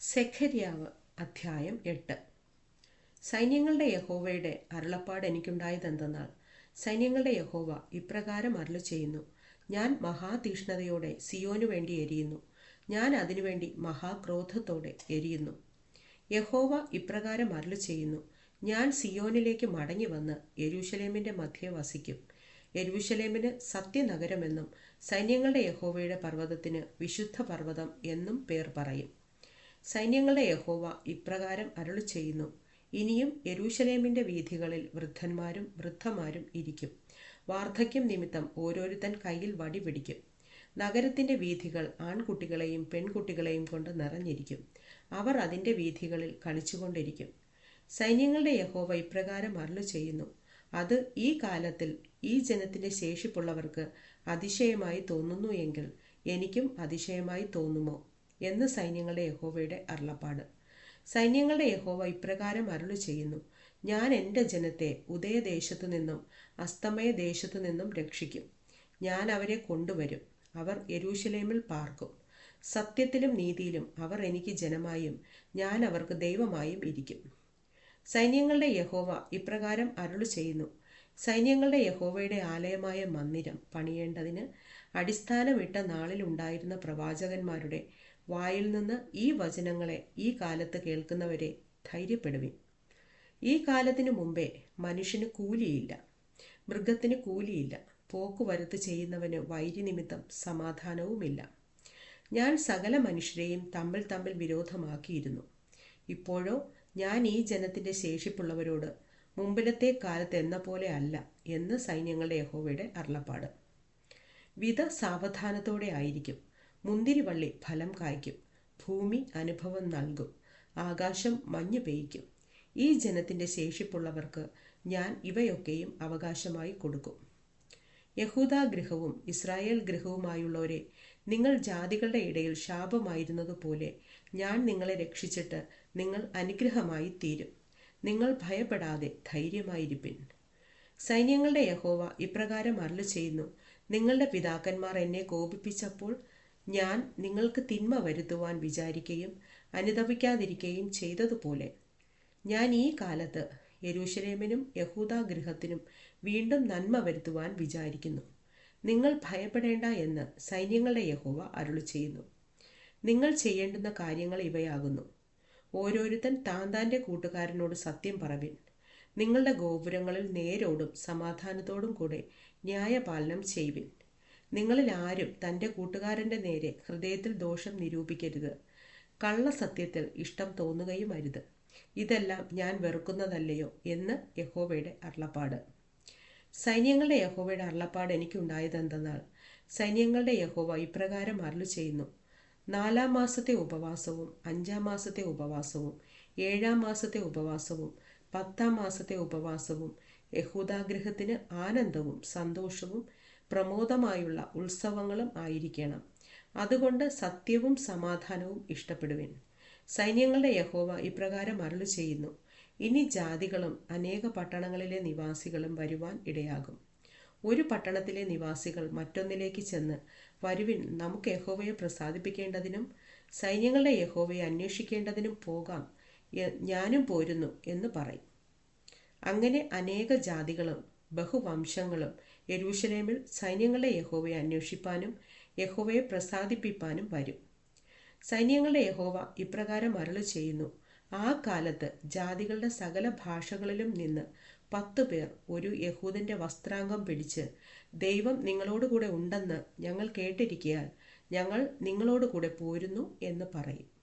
സെഖര്യാവ് അധ്യായം എട്ട്. സൈന്യങ്ങളുടെ യഹോവയുടെ അരുളപ്പാട് എനിക്കുണ്ടായതെന്തെന്നാൽ സൈന്യങ്ങളുടെ യഹോവ ഇപ്രകാരം അരുളു ചെയ്യുന്നു ഞാൻ മഹാതീഷ്ണതയോടെ സിയോനു വേണ്ടി എരിയുന്നു. ഞാൻ അതിനുവേണ്ടി മഹാക്രോധത്തോടെ എരിയുന്നു. യഹോവ ഇപ്രകാരം അരുളു ചെയ്യുന്നു ഞാൻ സിയോനിലേക്ക് മടങ്ങി വന്ന് യരൂഷലേമിന്റെ മധ്യേ വസിക്കും. യരൂഷലേമിന് സത്യനഗരമെന്നും സൈന്യങ്ങളുടെ യഹോവയുടെ പർവതത്തിന് വിശുദ്ധ പർവതം എന്നും പേർ പറയും. സൈന്യങ്ങളുടെ യഹോവ ഇപ്രകാരം അരുളി ചെയ്യുന്നു ഇനിയും യരൂശലേമിന്റെ വീഥികളിൽ വൃദ്ധന്മാരും വൃദ്ധമാരും ഇരിക്കും. വാർദ്ധക്യം നിമിത്തം ഓരോരുത്തൻ കയ്യിൽ വടി പിടിക്കും. നഗരത്തിന്റെ വീഥികൾ ആൺകുട്ടികളെയും പെൺകുട്ടികളെയും കൊണ്ട് നിറഞ്ഞിരിക്കും. അവർ അതിന്റെ വീഥികളിൽ കളിച്ചുകൊണ്ടിരിക്കും. സൈന്യങ്ങളുടെ യഹോവ ഇപ്രകാരം അരുളു ചെയ്യുന്നു അത് ഈ കാലത്തിൽ ഈ ജനത്തിന്റെ ശേഷിപ്പുള്ളവർക്ക് അതിശയമായി തോന്നുന്നു എങ്കിൽ എനിക്കും അതിശയമായി തോന്നുമോ? എന്ന് സൈന്യങ്ങളുടെ യഹോവയുടെ അരുളപ്പാട്. സൈന്യങ്ങളുടെ യഹോവ ഇപ്രകാരം അരുളി ചെയ്യുന്നു ഞാൻ എന്റെ ജനത്തെ ഉദയദേശത്തു നിന്നും അസ്തമയ ദേശത്തു നിന്നും രക്ഷിക്കും. ഞാൻ അവരെ കൊണ്ടുവരും. അവർ യരൂശലേമിൽ പാർക്കും. സത്യത്തിലും നീതിയിലും അവർ എനിക്ക് ജനമായും ഞാൻ അവർക്ക് ദൈവമായും ഇരിക്കും. സൈന്യങ്ങളുടെ യഹോവ ഇപ്രകാരം അരുളു ചെയ്യുന്നു സൈന്യങ്ങളുടെ യഹോവയുടെ ആലയമായ മന്ദിരം പണിയേണ്ടതിന് അടിസ്ഥാനമിട്ട നാളിലുണ്ടായിരുന്ന പ്രവാചകന്മാരുടെ വായിൽ നിന്ന് ഈ വചനങ്ങളെ ഈ കാലത്ത് കേൾക്കുന്നവരെ ധൈര്യപ്പെടുവിൻ. ഈ കാലത്തിനു മുമ്പേ മനുഷ്യന് കൂലിയില്ല മൃഗത്തിന് കൂലിയില്ല പോക്കുവരത്ത് ചെയ്യുന്നവന് വൈരി നിമിത്തം സമാധാനവുമില്ല. ഞാൻ സകല മനുഷ്യരെയും തമ്മിൽ തമ്മിൽ വിരോധമാക്കിയിരുന്നു. ഇപ്പോഴോ ഞാൻ ഈ ജനത്തിന്റെ ശേഷിപ്പുള്ളവരോട് മുമ്പിലത്തെ കാലത്ത് എന്ന പോലെ അല്ല എന്ന് സൈന്യങ്ങളുടെ യഹോവയുടെ അരുളപ്പാട്. വിധ സാവധാനത്തോടെ ആയിരിക്കും. മുന്തിരിവള്ളി ഫലം കായ്ക്കും. ഭൂമി അനുഭവം നൽകും. ആകാശം മഞ്ഞ് പെയ്യ്ക്കും. ഈ ജനത്തിന്റെ ശേഷിപ്പുള്ളവർക്ക് ഞാൻ ഇവയൊക്കെയും അവകാശമായി കൊടുക്കും. യഹൂദ ഗൃഹവും ഇസ്രായേൽ ഗൃഹവുമായുള്ളവരെ നിങ്ങൾ ജാതികളുടെ ഇടയിൽ ശാപമായിരുന്നതുപോലെ ഞാൻ നിങ്ങളെ രക്ഷിച്ചിട്ട് നിങ്ങൾ അനുഗ്രഹമായി തീരും. നിങ്ങൾ ഭയപ്പെടാതെ ധൈര്യമായിരിപ്പിൻ. സൈന്യങ്ങളുടെ യഹോവ ഇപ്രകാരം അരളി ചെയ്യുന്നു നിങ്ങളുടെ പിതാക്കന്മാർ എന്നെ കോപിപ്പിച്ചപ്പോൾ ഞാൻ നിങ്ങൾക്ക് തിന്മ വരുത്തുവാൻ വിചാരിക്കുകയും അനുതപിക്കാതിരിക്കുകയും ചെയ്തതുപോലെ. ഞാൻ ഈ കാലത്ത് യെരൂശലേമിനും യഹൂദ ഗൃഹത്തിനും വീണ്ടും നന്മ വരുത്തുവാൻ വിചാരിക്കുന്നു. നിങ്ങൾ ഭയപ്പെടേണ്ട എന്ന് സൈന്യങ്ങളുടെ യഹോവ അരുളി ചെയ്യുന്നു. നിങ്ങൾ ചെയ്യേണ്ടുന്ന കാര്യങ്ങൾ ഇവയാകുന്നു. ഓരോരുത്തൻ താൻ താന്റെ കൂട്ടുകാരനോട് സത്യം പറവിൻ. നിങ്ങളുടെ ഗോപുരങ്ങളിൽ നേരോടും സമാധാനത്തോടും കൂടെ ന്യായപാലനം ചെയ്യുവിൻ നിങ്ങളിൽ ആരും തന്റെ കൂട്ടുകാരന്റെ നേരെ ഹൃദയത്തിൽ ദോഷം നിരൂപിക്കരുത്. കള്ളസത്യത്തിൽ ഇഷ്ടം തോന്നുകയും അരുത് ഇതെല്ലാം ഞാൻ വെറുക്കുന്നതല്ലയോ എന്ന് യഹോവയുടെ അരുളപ്പാട്. സൈന്യങ്ങളുടെ യഹോവയുടെ അരുളപ്പാട് എനിക്കുണ്ടായതെന്തെന്നാൽ സൈന്യങ്ങളുടെ യഹോവ ഇപ്രകാരം അരുളു ചെയ്യുന്നു നാലാം മാസത്തെ ഉപവാസവും അഞ്ചാം മാസത്തെ ഉപവാസവും ഏഴാം മാസത്തെ ഉപവാസവും പത്താം മാസത്തെ ഉപവാസവും യഹൂദാഗ്രഹത്തിന് ആനന്ദവും സന്തോഷവും പ്രമോദമായുള്ള ഉത്സവങ്ങളും ആയിരിക്കണം. അതുകൊണ്ട് സത്യവും സമാധാനവും ഇഷ്ടപ്പെടുവിൻ. സൈന്യങ്ങളുടെ യഹോവ ഇപ്രകാരം അരുളു ചെയ്യുന്നു ഇനി ജാതികളും അനേക പട്ടണങ്ങളിലെ നിവാസികളും വരുവാൻ ഇടയാകും. ഒരു പട്ടണത്തിലെ നിവാസികൾ മറ്റൊന്നിലേക്ക് ചെന്ന് വരുവിൻ നമുക്ക് യഹോവയെ പ്രസാദിപ്പിക്കേണ്ടതിനും സൈന്യങ്ങളുടെ യഹോവയെ അന്വേഷിക്കേണ്ടതിനും പോകാം. ഞാനും പോരുന്നു എന്ന് പറയും. അങ്ങനെ അനേക ജാതികളും ബഹുവംശങ്ങളും യരൂഷലേമിൽ സൈന്യങ്ങളുടെ യഹോവയെ അന്വേഷിപ്പാനും യഹോവയെ പ്രസാദിപ്പിപ്പാനും വരും. സൈന്യങ്ങളുടെ യഹോവ ഇപ്രകാരം അരളി ചെയ്യുന്നു. ആ കാലത്ത് ജാതികളുടെ സകല ഭാഷകളിലും നിന്ന് പത്ത് പേർ ഒരു യഹൂദന്റെ വസ്ത്രാംഗം പിടിച്ച് ദൈവം നിങ്ങളോടുകൂടെ ഉണ്ടെന്ന് ഞങ്ങൾ കേട്ടിരിക്കയാൽ ഞങ്ങൾ നിങ്ങളോടുകൂടെ പോരുന്നു എന്ന് പറയും.